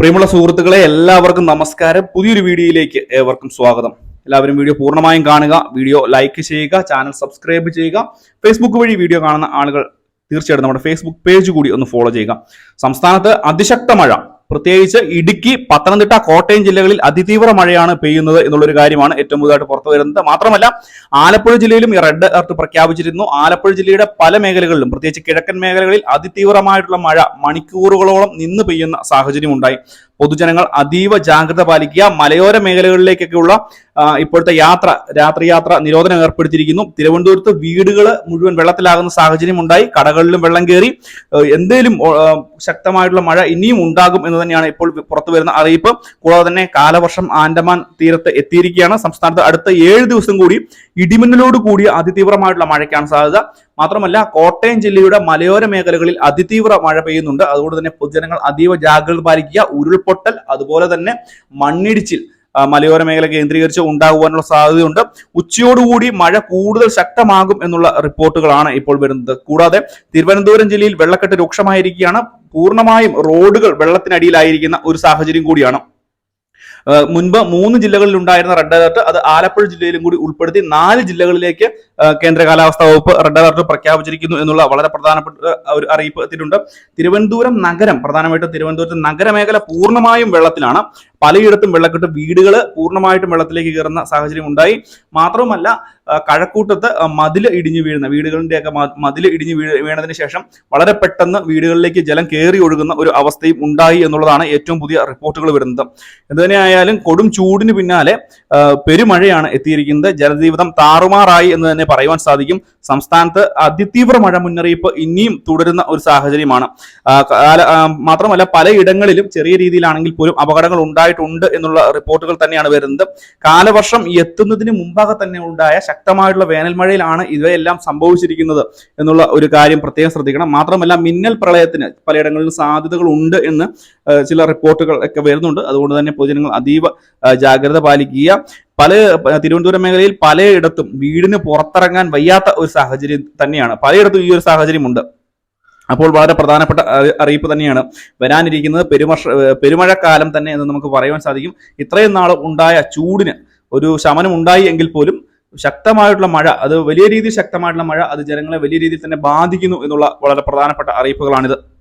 പ്രിയമുള്ള സുഹൃത്തുക്കളെ എല്ലാവർക്കും നമസ്കാരം. പുതിയൊരു വീഡിയോയിലേക്ക് ഏവർക്കും സ്വാഗതം. എല്ലാവരും വീഡിയോ പൂർണമായും കാണുക വീഡിയോ ലൈക്ക് ചെയ്യുക ചാനൽ സബ്സ്ക്രൈബ് ചെയ്യുക. ഫേസ്ബുക്ക് വഴി വീഡിയോ കാണുന്ന ആളുകൾ തീർച്ചയായിട്ടും നമ്മുടെ ഫേസ്ബുക്ക് പേജ് കൂടി ഒന്ന് ഫോളോ ചെയ്യുക. സംസ്ഥാനത്ത് അതിശക്ത മഴ. പ്രത്യേകിച്ച് ഇടുക്കി പത്തനംതിട്ട കോട്ടയം ജില്ലകളിൽ അതിതീവ്ര മഴയാണ് പെയ്യുന്നത് എന്നുള്ളൊരു കാര്യമാണ് ഏറ്റവും പുതുതായിട്ട് പുറത്തു വരുന്നത്. മാത്രമല്ല ആലപ്പുഴ ജില്ലയിലും ഈ റെഡ് അലർട്ട് പ്രഖ്യാപിച്ചിരുന്നു. ആലപ്പുഴ ജില്ലയുടെ പല മേഖലകളിലും പ്രത്യേകിച്ച് കിഴക്കൻ മേഖലകളിൽ അതിതീവ്രമായിട്ടുള്ള മഴ മണിക്കൂറുകളോളം നിന്ന് പെയ്യുന്ന സാഹചര്യം ഉണ്ടായി പൊതുജനങ്ങൾ അതീവ ജാഗ്രത പാലിക്കുക. മലയോര മേഖലകളിലേക്കൊക്കെയുള്ള ഇപ്പോഴത്തെ യാത്ര രാത്രി യാത്ര നിരോധനം ഏർപ്പെടുത്തിയിരിക്കുന്നു. തിരുവനന്തപുരത്ത് വീടുകൾ മുഴുവൻ വെള്ളത്തിലാകുന്ന സാഹചര്യം ഉണ്ടായി. കടകളിലും വെള്ളം കയറി എന്തേലും ശക്തമായിട്ടുള്ള മഴ ഇനിയും ഉണ്ടാകും എന്ന് തന്നെയാണ് ഇപ്പോൾ പുറത്തു വരുന്ന അറിയിപ്പ്. കൂടാതെ തന്നെ കാലവർഷം ആൻഡമാൻ തീരത്ത് എത്തിയിരിക്കുകയാണ്. സംസ്ഥാനത്ത് അടുത്ത ഏഴ് ദിവസം കൂടി ഇടിമിന്നലോട് കൂടിയ അതിതീവ്രമായിട്ടുള്ള മഴയ്ക്കാണ് സാധ്യത. മാത്രമല്ല കോട്ടയം ജില്ലയുടെ മലയോര മേഖലകളിൽ അതിതീവ്ര മഴ പെയ്യുന്നുണ്ട്. അതുകൊണ്ട് തന്നെ പൊതുജനങ്ങൾ അതീവ ജാഗ്രത പാലിക്കുക. ഉരുൾപൊട്ടൽ അതുപോലെ തന്നെ മണ്ണിടിച്ചിൽ മലയോര മേഖല കേന്ദ്രീകരിച്ച് ഉണ്ടാകുവാനുള്ള സാധ്യതയുണ്ട്. ഉച്ചയോടുകൂടി മഴ കൂടുതൽ ശക്തമാകും എന്നുള്ള റിപ്പോർട്ടുകളാണ് ഇപ്പോൾ വരുന്നത്. കൂടാതെ തിരുവനന്തപുരം ജില്ലയിൽ വെള്ളക്കെട്ട് രൂക്ഷമായിരിക്കുകയാണ്. പൂർണമായും റോഡുകൾ വെള്ളത്തിനടിയിലായിരിക്കുന്ന ഒരു സാഹചര്യം കൂടിയാണ്. മുൻപ് മൂന്ന് ജില്ലകളിൽ ഉണ്ടായിരുന്ന റെഡ് അലർട്ട് അത് ആലപ്പുഴ ജില്ലയിലും കൂടി ഉൾപ്പെടുത്തി നാല് ജില്ലകളിലേക്ക് കേന്ദ്ര കാലാവസ്ഥാ വകുപ്പ് റെഡ് അലർട്ട് പ്രഖ്യാപിച്ചിരിക്കുന്നു എന്നുള്ള വളരെ പ്രധാനപ്പെട്ട ഒരു അറിയിപ്പ് എത്തിയിട്ടുണ്ട്. തിരുവനന്തപുരം നഗരം പ്രധാനമായിട്ടും തിരുവനന്തപുരത്ത് നഗരമേഖല പൂർണമായും വെള്ളത്തിലാണ്. പലയിടത്തും വെള്ളക്കെട്ട് വീടുകൾ പൂർണമായിട്ടും വെള്ളത്തിലേക്ക് കയറുന്ന സാഹചര്യം ഉണ്ടായി. മാത്രവുമല്ല കഴക്കൂട്ടത്ത് മതിൽ ഇടിഞ്ഞു വീഴുന്ന വീടുകളുടെയൊക്കെ മതിൽ ഇടിഞ്ഞു വീഴ വീണതിന് ശേഷം വളരെ പെട്ടെന്ന് വീടുകളിലേക്ക് ജലം കയറി ഒഴുകുന്ന ഒരു അവസ്ഥയും ഉണ്ടായി എന്നുള്ളതാണ് ഏറ്റവും പുതിയ റിപ്പോർട്ടുകൾ വരുന്നത്. എന്തുതന്നെയായാലും കൊടും ചൂടിന് പിന്നാലെ പെരുമഴയാണ് എത്തിയിരിക്കുന്നത്. ജലജീവിതം താറുമാറായി എന്ന് തന്നെ പറയുവാൻ സാധിക്കും. സംസ്ഥാനത്ത് അതിതീവ്ര മഴ മുന്നറിയിപ്പ് ഇനിയും തുടരുന്ന ഒരു സാഹചര്യമാണ്. മാത്രമല്ല പലയിടങ്ങളിലും ചെറിയ രീതിയിലാണെങ്കിൽ പോലും അപകടങ്ങൾ ഉണ്ടായിട്ടുണ്ട് എന്നുള്ള റിപ്പോർട്ടുകൾ തന്നെയാണ് വരുന്നത്. കാലവർഷം എത്തുന്നതിന് മുമ്പാകെ തന്നെ ഉണ്ടായ ശക്തമായിട്ടുള്ള വേനൽമഴയിലാണ് ഇവയെല്ലാം സംഭവിച്ചിരിക്കുന്നത് എന്നുള്ള ഒരു കാര്യം പ്രത്യേകം ശ്രദ്ധിക്കണം. മാത്രമല്ല മിന്നൽ പ്രളയത്തിന് പലയിടങ്ങളിലും സാധ്യതകൾ ഉണ്ട് എന്ന് ചില റിപ്പോർട്ടുകൾ ഒക്കെ വരുന്നുണ്ട്. അതുകൊണ്ട് തന്നെ പൊതുജനങ്ങൾ അതീവ ജാഗ്രത പാലിക്കുക. പല തിരുവനന്തപുരം മേഖലയിൽ പലയിടത്തും വീടിന് പുറത്തിറങ്ങാൻ വയ്യാത്ത ഒരു സാഹചര്യം തന്നെയാണ്. പലയിടത്തും ഈ ഒരു സാഹചര്യമുണ്ട്. അപ്പോൾ വളരെ പ്രധാനപ്പെട്ട അറി- അറിയിപ്പ് തന്നെയാണ്. വരാനിരിക്കുന്നത് പെരുമഷ പെരുമഴക്കാലം തന്നെ എന്ന് നമുക്ക് പറയുവാൻ സാധിക്കും. ഇത്രയും നാൾ ഉണ്ടായ ചൂടിന് ഒരു ശമനം ഉണ്ടായി എങ്കിൽ പോലും ശക്തമായിട്ടുള്ള മഴ അത് വലിയ രീതിയിൽ ശക്തമായിട്ടുള്ള മഴ അത് ജനങ്ങളെ വലിയ രീതിയിൽ തന്നെ ബാധിക്കുന്നു എന്നുള്ള വളരെ പ്രധാനപ്പെട്ട അറിയിപ്പുകളാണിത്.